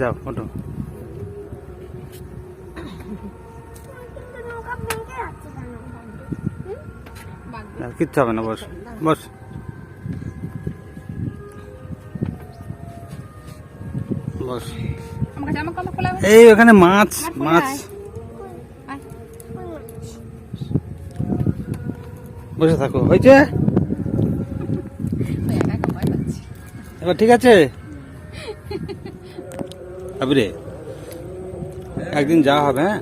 যাও, ওঠো। কিচ্ছু হবে না, বস বস। বস। এই ওখানে মাছ মাছ। বসে থাকো, হয়েছে? এবার ঠিক আছে? আবিরে, একদিন যাওয়া হবে হ্যাঁ?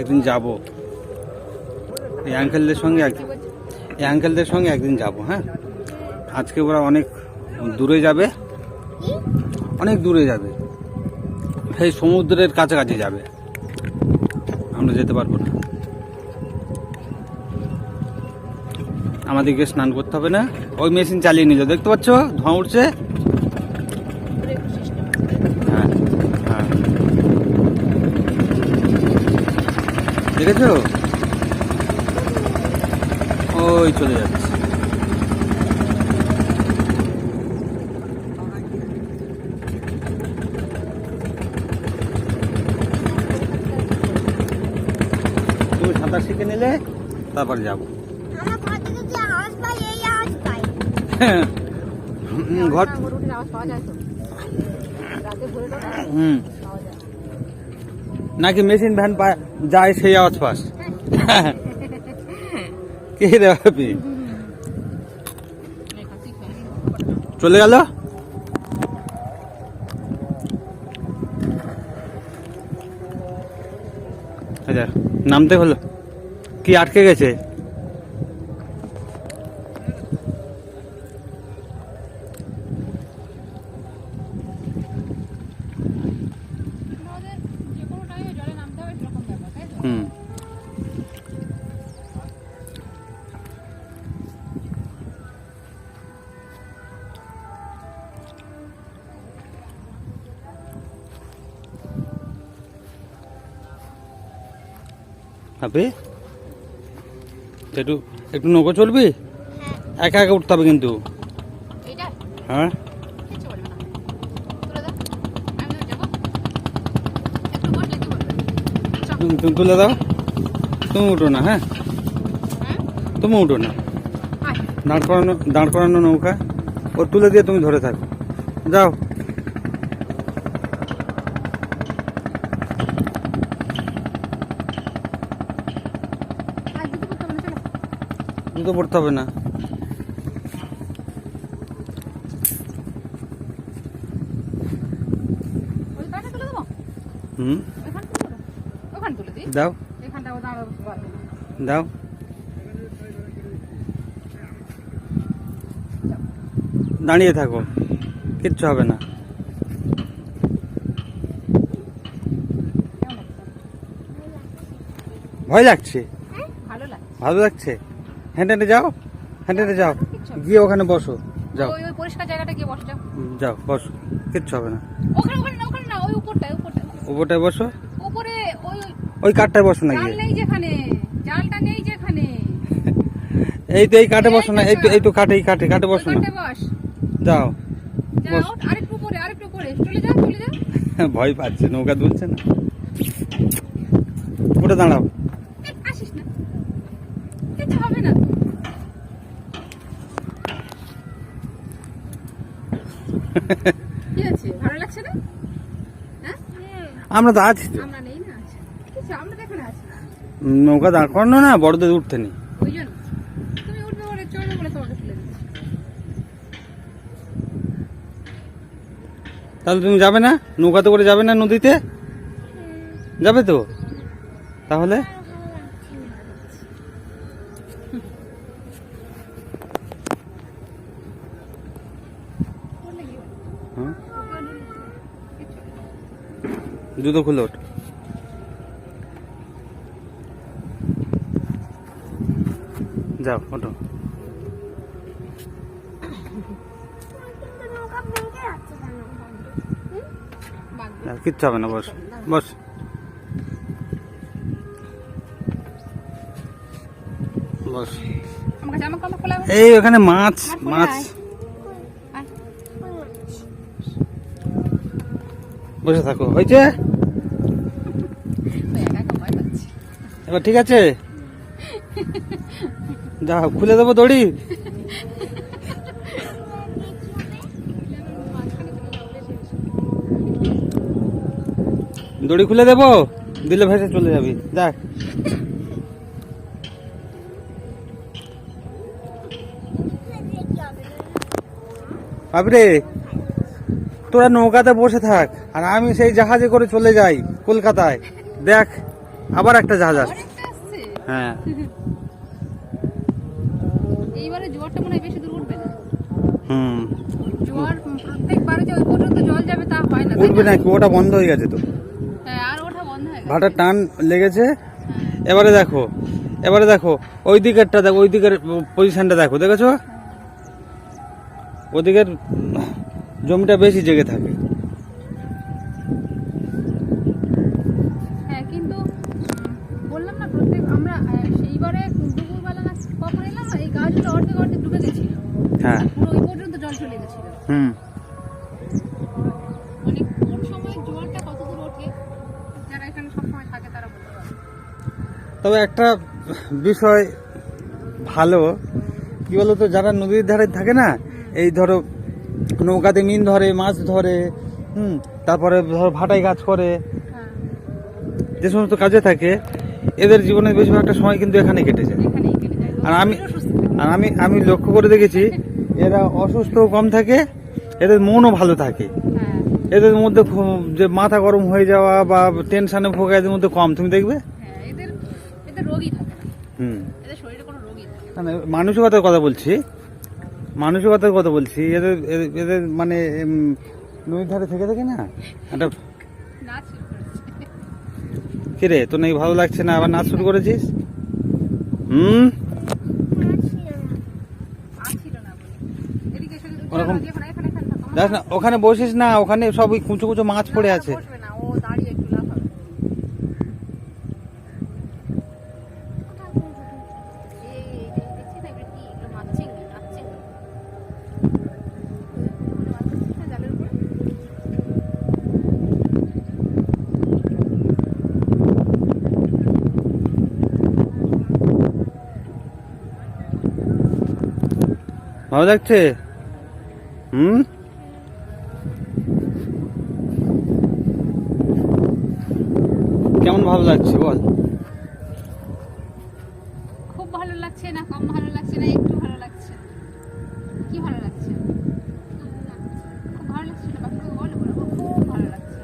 একদিন যাব। এই আঙ্কেলদের সঙ্গে এই আঙ্কেলদের সঙ্গে একদিন যাব হ্যাঁ? আজকে ওরা অনেক দূরে যাবে। অনেক দূরে যাবে। সেই সমুদ্রের কাছাকাছি যাবে। আমরা যেতে পারব না। আমাদেরকে স্নান করতে হবে না। ওই মেশিন চালিয়ে নিল দেখতে পাচ্ছ? ধোঁয়া উঠছে হ্যাঁ হ্যাঁ দেখেছ? ওই চলে যাচ্ছে। তুমি সাঁতার শিখে নিলে তারপর যাব। আমার ঘর হুম, নাকি মেশিন ভ্যান যায় সেই আওয়াজ পাস কে রে চলে গেল? আচ্ছা নামতে হলো। কি আটকে গেছে? আপনি একটু একটু নৌকো চলবি? একা একা উঠতে হবে কিন্তু। হ্যাঁ। তুমি তুলে দাও। তুমি উঠো না হ্যাঁ? হ্যাঁ? তুমি উঠো না। দাঁড় করানো দাঁড় করানো নৌকা। ও তুলে দিয়ে তুমি ধরে থাকো। যাও আর দিতে করতে হবে না চলো জুতো পড়তে হবে না। হুম? দাও। দাও দাঁড়িয়ে থাকো। কিচ্ছু হবে না। ভয় লাগছে? ভালো লাগে ভালো লাগছে? হেঁটে হেঁটে যাও হেঁটে হেঁটে যাও। গিয়ে ওখানে বসো। যাও। ওই ওই পরিষ্কার জায়গাটা গিয়ে বসে যাও। যাও বসো। কিচ্ছু হবে না। ওখানে ওখানে না ওখানে না ওই উপরটায় উপরটায় উপরটায় বসো। উপরে ওই ওই কাঠটায় বসো না গিয়ে। নেই যেখানে জালটা নেই যেখানে। এই তো এই কাঠে বসো না এই তো এই তো কাঠে এই কাঠে কাঠে বসো না। যাও। যাও। আরেকটু উপরে আরেকটু উপরে। চলে যাও চলে যাও। ভয় পাচ্ছে নৌকা দুলছে না। উঠে দাঁড়াও। যেতে হবে না। কি আছে? ভালো লাগছে না? হ্যাঁ? আমরা তো আছি আমরা নেই না। কিছু আমরা তো এখানে আছি নৌকা দাঁড় করানো না বড়দের উঠতে নেই। ওই জন্য। তুমি উঠবে বলে চলবে বলে তোমাকে তুলে তাহলে তুমি যাবে না? নৌকাতে করে যাবে না নদীতে? যাবে তো? তাহলে করলে কি হবে? হ্যাঁ জুতো খুলে ওঠ। যাও ওঠো। কিচ্ছু হবে না বস বস। বস। এই ওখানে মাছ মাছ। বসে থাকো। হয়েছে? এবার ঠিক আছে? যা খুলে দেবো দড়ি। দড়ি খুলে দেবো? দিলে ভেসে চলে যাবি। দেখ। বাবরে তোরা নৌকাতে বসে থাক আর আমি সেই জাহাজে করে চলে যাই কলকাতায়। দেখ আবার একটা জাহাজ আসছে। হ্যাঁ। এইবারে জোয়ারটা মনে হয় বেশি দূর উঠবে না। হুম। জোয়ার প্রত্যেকবারে যে ওই পর্যন্ত জল যাবে তা হয় না উঠবে না? নাকি ওটা বন্ধ হয়ে গেছে তো। হ্যাঁ আর ওঠা বন্ধ হয়ে গেছে। ভাটার টান লেগেছে। হ্যাঁ। এবারে দেখো এবারে দেখো ওই দিকেরটা দেখো ওই দিকের পজিশনটা দেখো দেখেছ? ওদিকের জমিটা বেশি জেগে থাকে। হ্যাঁ কিন্তু বললাম না প্রত্যেক আমরা সেইবারে দুপুরবেলা না কখন এলাম এই গাছগুলো অর্ধেক অর্ধেক ডুবে গেছিল। হ্যাঁ। পুরো ওই পর্যন্ত জল চলে গেছিল। হুম। মানে তবে একটা বিষয় ভালো কি বলতো যারা নদীর ধারে থাকে না এই ধরো নৌকাতে মিন ধরে মাছ ধরে হুম তারপরে ধরো ভাটাই কাজ করে। হ্যাঁ। যে সমস্ত কাজে থাকে এদের জীবনের বেশিরভাগটা সময় কিন্তু এখানে কেটে যায়। আর আমি। আর আমি আমি লক্ষ্য করে দেখেছি এরা অসুস্থ কম থাকে এদের মনও ভালো থাকে। হ্যাঁ। এদের মধ্যে যে মাথা গরম হয়ে যাওয়া বা টেনশনে ভোগা এদের মধ্যে কম। তুমি দেখবে? হ্যাঁ হুম। মানে মানসিকতার কথা বলছি মানসিকতার কথা বলছি এদের এদের- মানে নদীর ধারে থেকে থাকে না একটা কিরে তোর নাকি ভালো লাগছে না আবার নাচ শুরু করেছিস হুম ওরকম-। দেখ না ওখানে বসিস না ওখানে সব ওই কুচো কুচো মাছ পড়ে আছে ভালো লাগছে? হুম? কেমন ভালো লাগছে বল? খুব ভালো লাগছে না কম ভালো লাগছে না একটু ভালো লাগছে। কি ভালো লাগছে? খুব ভালো লাগছে না বাকিকে বলো বলো খুব ভালো লাগছে।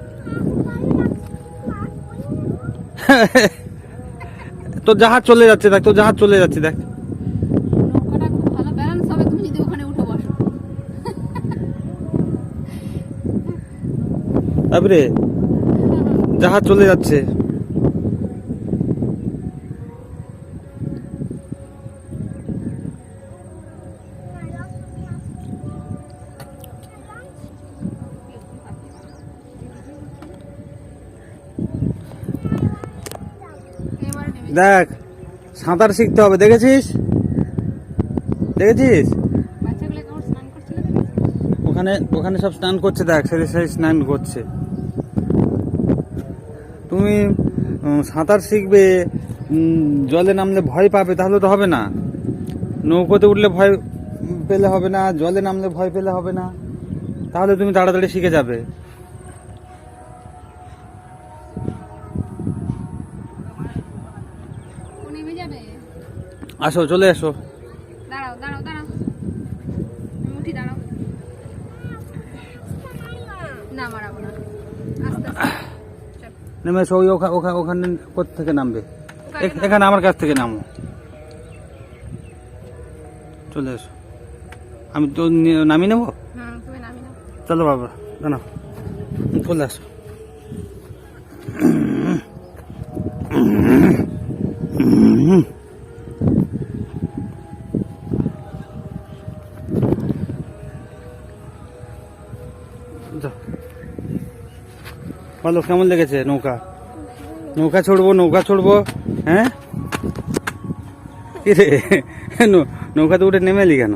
তোর জাহাজ চলে যাচ্ছে দেখ তোর জাহাজ চলে যাচ্ছে দেখ নৌকাটা খুব ভালো ব্যালেন্স হবে তুমি যদি ওখানে উঠে বসো তারপরে জাহাজ চলে যাচ্ছে। দেখ সাঁতার শিখতে হবে দেখেছিস? দেখেছিস? ওখানে ওখানে সব স্নান করছে দেখ সেই স্নান করছে। তুমি সাঁতার শিখবে জলে নামলে ভয় পাবে তাহলে তো হবে না। নৌকোতে উঠলে ভয় পেলে হবে না জলে নামলে ভয় পেলে হবে না। তাহলে তুমি তাড়াতাড়ি শিখে যাবে। আসো চলে এসো দাঁড়াও দাঁড়াও দাঁড়াও। উঠি দাঁড়াও। না মারাবো না। আস্তে আস্তে। নেমে ওখা- ওখানে কোথা থেকে নামবে এখানে আমার কাছ থেকে নামো। চলে এসো। আমি তো নামিয়ে নেব? হুম চলো বাবা জানো চলে আসো। যাও। বলো, কেমন লেগেছে নৌকা? নৌকা ছড়বো নৌকা ছড়বো হ্যাঁ? কি রে নৌ- নৌকাতে উঠে নেমে এলি কেন?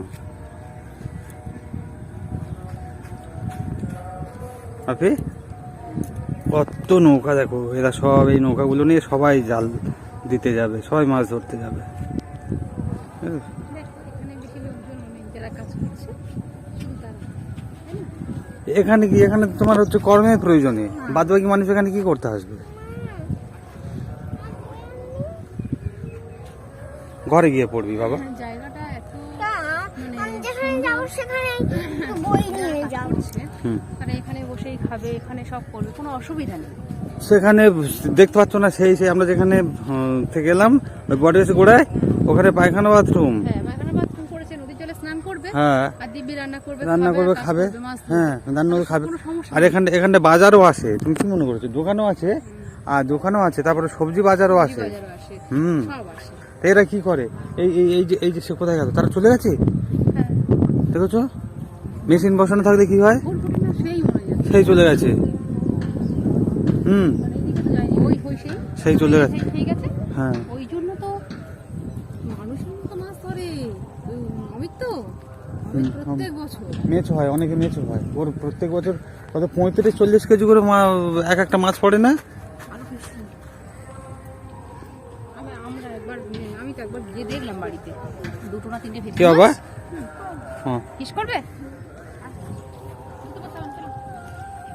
আপি কত নৌকা দেখো, এরা সব এই নৌকাগুলো নিয়ে সবাই জাল দিতে যাবে, সবাই মাছ ধরতে যাবে হুম, দেখ, এখানে বেশি লোকজন নেই যারা কাজ করছে শুধু তারা তাই না? এখানে কি এখানে তোমার হচ্ছে কর্মের প্রয়োজনে বাদ বাকি মানুষ এখানে কি করতে আসবে? ঘরে গিয়ে পড়বি বাবা। আমি যেখানে যাব সেখানে একটু বই নিয়ে যাব। হচ্ছে হুম। তারা এখানে বসেই খাবে এখানে সব করবে কোনো অসুবিধা নেই। সেখানে দেখতে পাচ্ছ না সেই সেই আমরা যেখানে থেকে এলাম ওই বডি গোড়ায় ওখানে পায়খানা বাথরুম। হ্যাঁ পায়খানা বাথরুম করেছে নদীর জলে স্নান করবে হ্যাঁ। রান্না করবে খাবে হ্যাঁ রান্না করে খাবে। আর এখানে এখানে বাজারও আছে। তুমি কি মনে করছ? দোকানও আছে আর দোকানও আছে তারপরে সবজি বাজারও আছে। হুম। এরা কি করে? এই এই এই যে এই যে সে কোথায় গেল? তারা চলে গেছে? হ্যাঁ। দেখেছ? মেশিন বসানো থাকলে কি হয়? সেই চলে গেছে। হুম। মানে সেই। চলে গেছে। হ্যাঁ ওই জন্য তো মানুষ তো মাছ ধরে ওই অমিত তো অমিত হুম, প্রত্যেক বছর মেছো হয় অনেকে মেছো হয়। ওর প্রত্যেক বছর কত পঁয়ত্রিশ চল্লিশ কেজি করে এক একটা মাছ পড়ে না? দেখলাম বাড়িতে। দুটো না তিনটে কি হ্যাঁ। কিস করবে?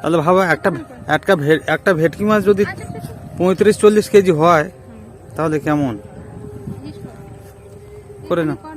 তাহলে ভাবা একটা একটা একটা ভেটকি মাছ যদি। পঁয়ত্রিশ চল্লিশ কেজি হয় তাহলে কেমন? করে। এখানে